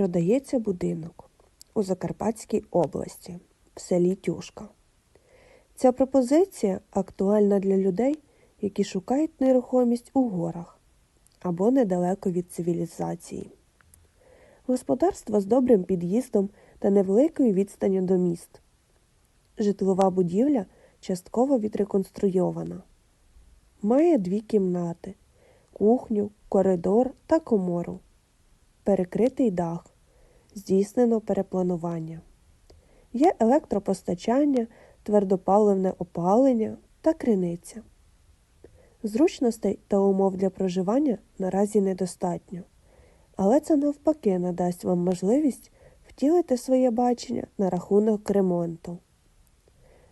Продається будинок у Закарпатській області в селі Тюшка. Ця пропозиція актуальна для людей, які шукають нерухомість у горах або недалеко від цивілізації. Господарство з добрим під'їздом та невеликою відстанню до міст. Житлова будівля частково відреконструйована. Має дві кімнати, кухню, коридор та комору. Перекритий дах. Здійснено перепланування. Є електропостачання, твердопаливне опалення та криниця. Зручностей та умов для проживання наразі недостатньо, але це навпаки надасть вам можливість втілити своє бачення на рахунок ремонту.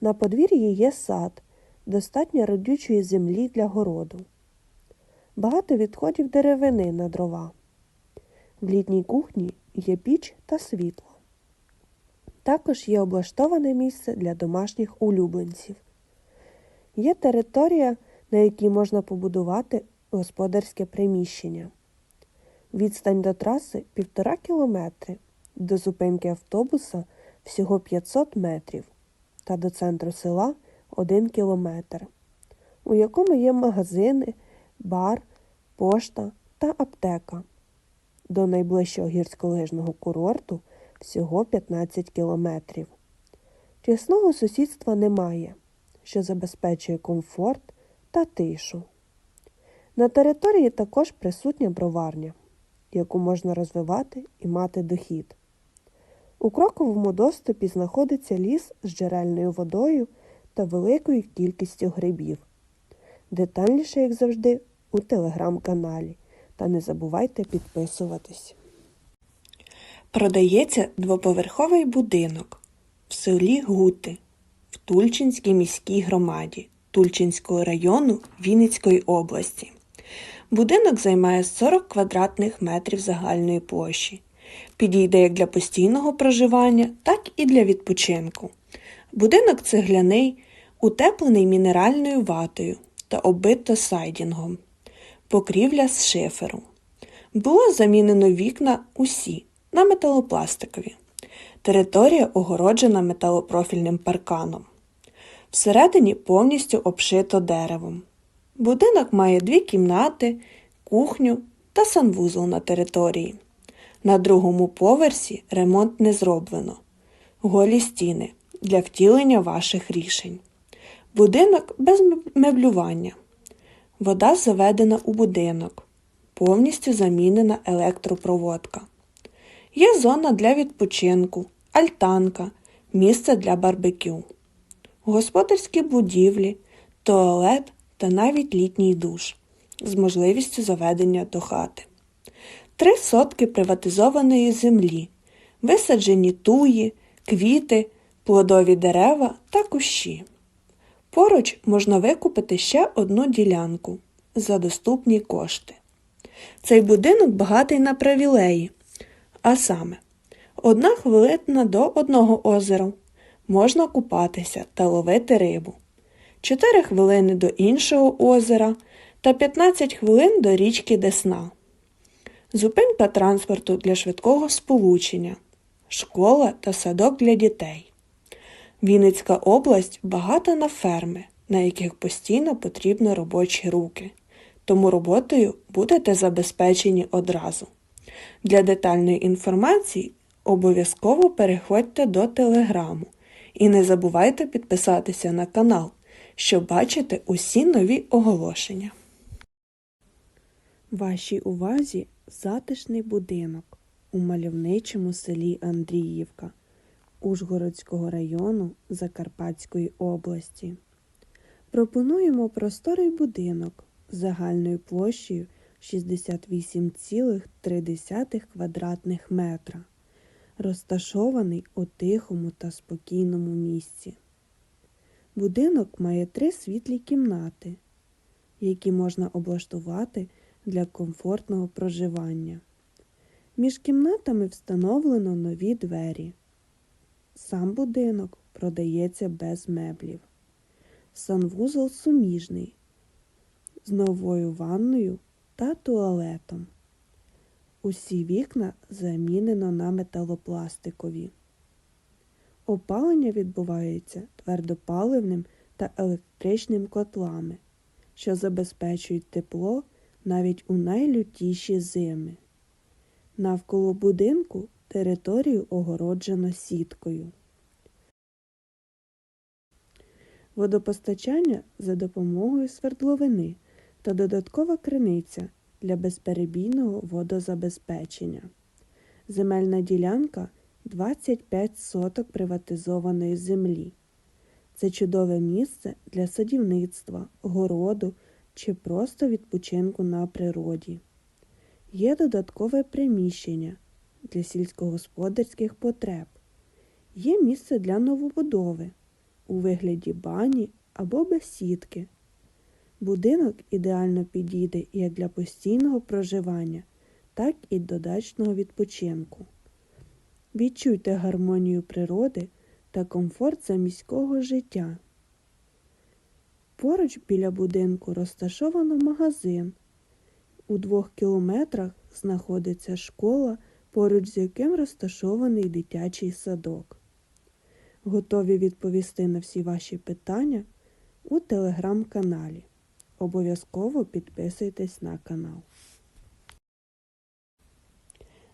На подвір'ї є сад, достатньо родючої землі для городу. Багато відходів деревини на дрова. В літній кухні є піч та світло. Також є облаштоване місце для домашніх улюбленців. Є територія, на якій можна побудувати господарське приміщення. Відстань до траси півтора кілометри, до зупинки автобуса всього 500 метрів та до центру села 1 кілометр, у якому є магазини, бар, пошта та аптека. До найближчого гірськолижного курорту всього 15 кілометрів. Тісного сусідства немає, що забезпечує комфорт та тишу. На території також присутня броварня, яку можна розвивати і мати дохід. У кроковому доступі знаходиться ліс з джерельною водою та великою кількістю грибів. Детальніше, як завжди, у телеграм-каналі. Та не забувайте підписуватись. Продається двоповерховий будинок в селі Гути в Тульчинській міській громаді Тульчинського району Вінницької області. Будинок займає 40 квадратних метрів загальної площі. Підійде як для постійного проживання, так і для відпочинку. Будинок цегляний, утеплений мінеральною ватою та оббито сайдінгом покрівля з шиферу. Було замінено вікна усі на металопластикові. Територія огороджена металопрофільним парканом. Всередині повністю обшито деревом. Будинок має дві кімнати, кухню та санвузол на території. На другому поверсі ремонт не зроблено. Голі стіни для втілення ваших рішень. Будинок без меблювання. Вода заведена у будинок, повністю замінена електропроводка. Є зона для відпочинку, альтанка, місце для барбекю, господарські будівлі, туалет та навіть літній душ з можливістю заведення до хати. Три сотки приватизованої землі, висаджені туї, квіти, плодові дерева та кущі. Поруч можна викупити ще одну ділянку за доступні кошти. Цей будинок багатий на привілеї, а саме, одна хвилина до одного озера можна купатися та ловити рибу, 4 хвилини до іншого озера та 15 хвилин до річки Десна, зупинка транспорту для швидкого сполучення, школа та садок для дітей. Вінницька область багата на ферми, на яких постійно потрібні робочі руки, тому роботою будете забезпечені одразу. Для детальної інформації обов'язково переходьте до телеграму і не забувайте підписатися на канал, щоб бачити усі нові оголошення. Вашій увазі затишний будинок у мальовничому селі Андріївка. Ужгородського району Закарпатської області. Пропонуємо просторий будинок з загальною площею 68,3 квадратних метра, розташований у тихому та спокійному місці. Будинок має три світлі кімнати, які можна облаштувати для комфортного проживання. Між кімнатами встановлено нові двері. Сам будинок продається без меблів. Санвузол суміжний з новою ванною та туалетом. Усі вікна замінено на металопластикові. Опалення відбувається твердопаливним та електричним котлами, що забезпечують тепло навіть у найлютіші зими. Навколо будинку територію огороджено сіткою. Водопостачання за допомогою свердловини та додаткова криниця для безперебійного водозабезпечення. Земельна ділянка 25 соток приватизованої землі. Це чудове місце для садівництва, городу чи просто відпочинку на природі. Є додаткове приміщення для сільськогосподарських потреб. Є місце для новобудови у вигляді бані або бесідки. Будинок ідеально підійде як для постійного проживання, так і до дачного відпочинку. Відчуйте гармонію природи та комфорт заміського життя. Поруч біля будинку розташовано магазин. У двох кілометрах знаходиться школа, поруч з яким розташований дитячий садок. Готові відповісти на всі ваші питання у телеграм-каналі. Обов'язково підписуйтесь на канал.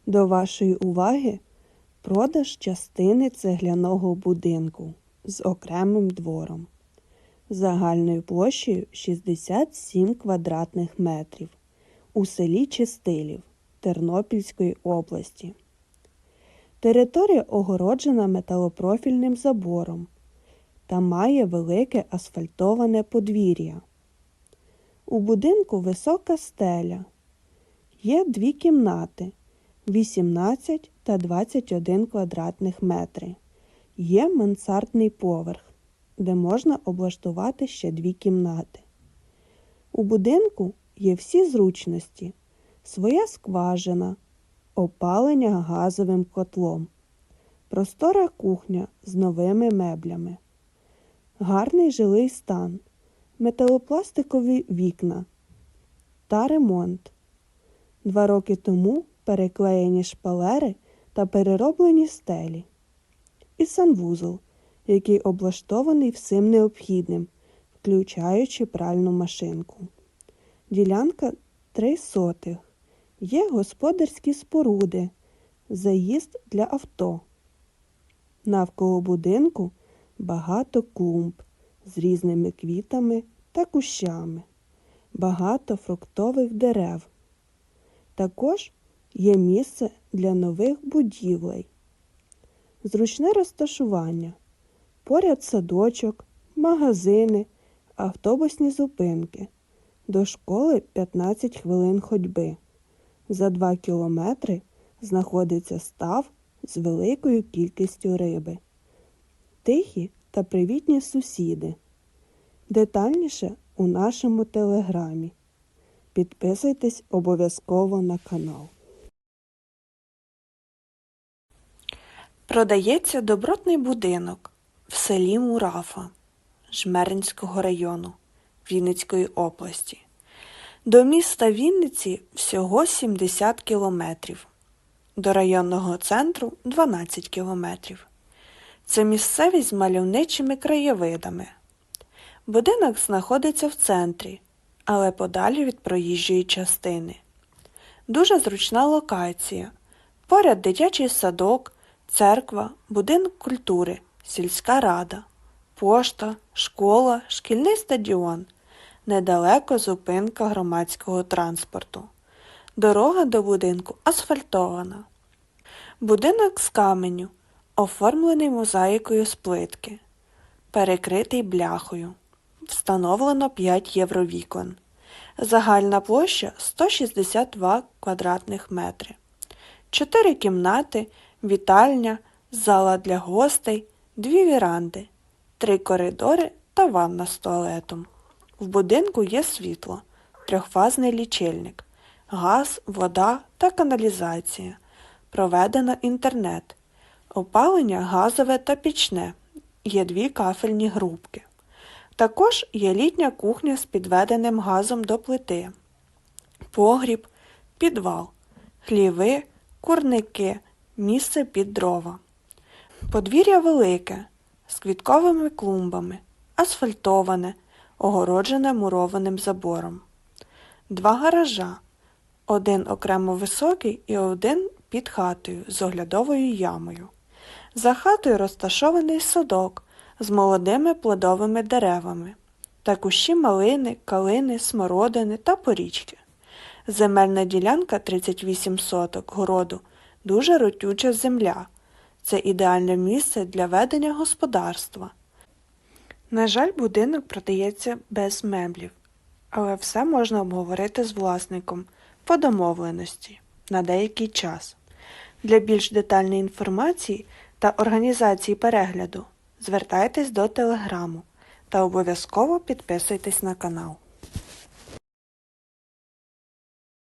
До вашої уваги продаж частини цегляного будинку з окремим двором загальною площею 67 квадратних метрів у селі Чистилів Тернопільської області. Територія огороджена металопрофільним забором та має велике асфальтоване подвір'я. У будинку висока стеля. Є дві кімнати 18 та 21 квадратних метри. Є мансардний поверх, де можна облаштувати ще дві кімнати. У будинку є всі зручності, своя скважина, опалення газовим котлом, простора кухня з новими меблями, гарний жилий стан, металопластикові вікна та ремонт. Два роки тому переклеєні шпалери та перероблені стелі. І санвузол, який облаштований всім необхідним, включаючи пральну машинку. Ділянка три сотих. Є господарські споруди, заїзд для авто. Навколо будинку багато клумб з різними квітами та кущами, багато фруктових дерев. Також є місце для нових будівлей. Зручне розташування. Поряд садочок, магазини, автобусні зупинки. До школи 15 хвилин ходьби. За 2 кілометри знаходиться став з великою кількістю риби. Тихі та привітні сусіди. Детальніше у нашому телеграмі. Підписуйтесь обов'язково на канал. Продається добротний будинок в селі Мурафа Жмеринського району Вінницької області. До міста Вінниці всього 70 кілометрів, до районного центру 12 кілометрів. Це місцевість з мальовничими краєвидами. Будинок знаходиться в центрі, але подалі від проїжджої частини. Дуже зручна локація. Поряд дитячий садок, церква, будинок культури, сільська рада, пошта, школа, шкільний стадіон. Недалеко зупинка громадського транспорту. Дорога до будинку асфальтована. Будинок з каменю, оформлений мозаїкою з плитки, перекритий бляхою. Встановлено 5 євровікон. Загальна площа 162 квадратних метри. Чотири кімнати, вітальня, зала для гостей, дві віранди, три коридори та ванна з туалетом. В будинку є світло, трьохфазний лічильник, газ, вода та каналізація. Проведено інтернет, опалення газове та пічне. Є дві кафельні грубки. Також є літня кухня з підведеним газом до плити, погріб, підвал, хліви, курники, місце під дрова. Подвір'я велике, з квітковими клумбами, асфальтоване, огороджене мурованим забором. Два гаража, один окремо високий і один під хатою з оглядовою ямою. За хатою розташований садок з молодими плодовими деревами та кущі малини, калини, смородини та порічки. Земельна ділянка 38 соток городу дуже ротюча земля. Це ідеальне місце для ведення господарства. На жаль, будинок продається без меблів, але все можна обговорити з власником по домовленості на деякий час. Для більш детальної інформації та організації перегляду звертайтесь до телеграму та обов'язково підписуйтесь на канал.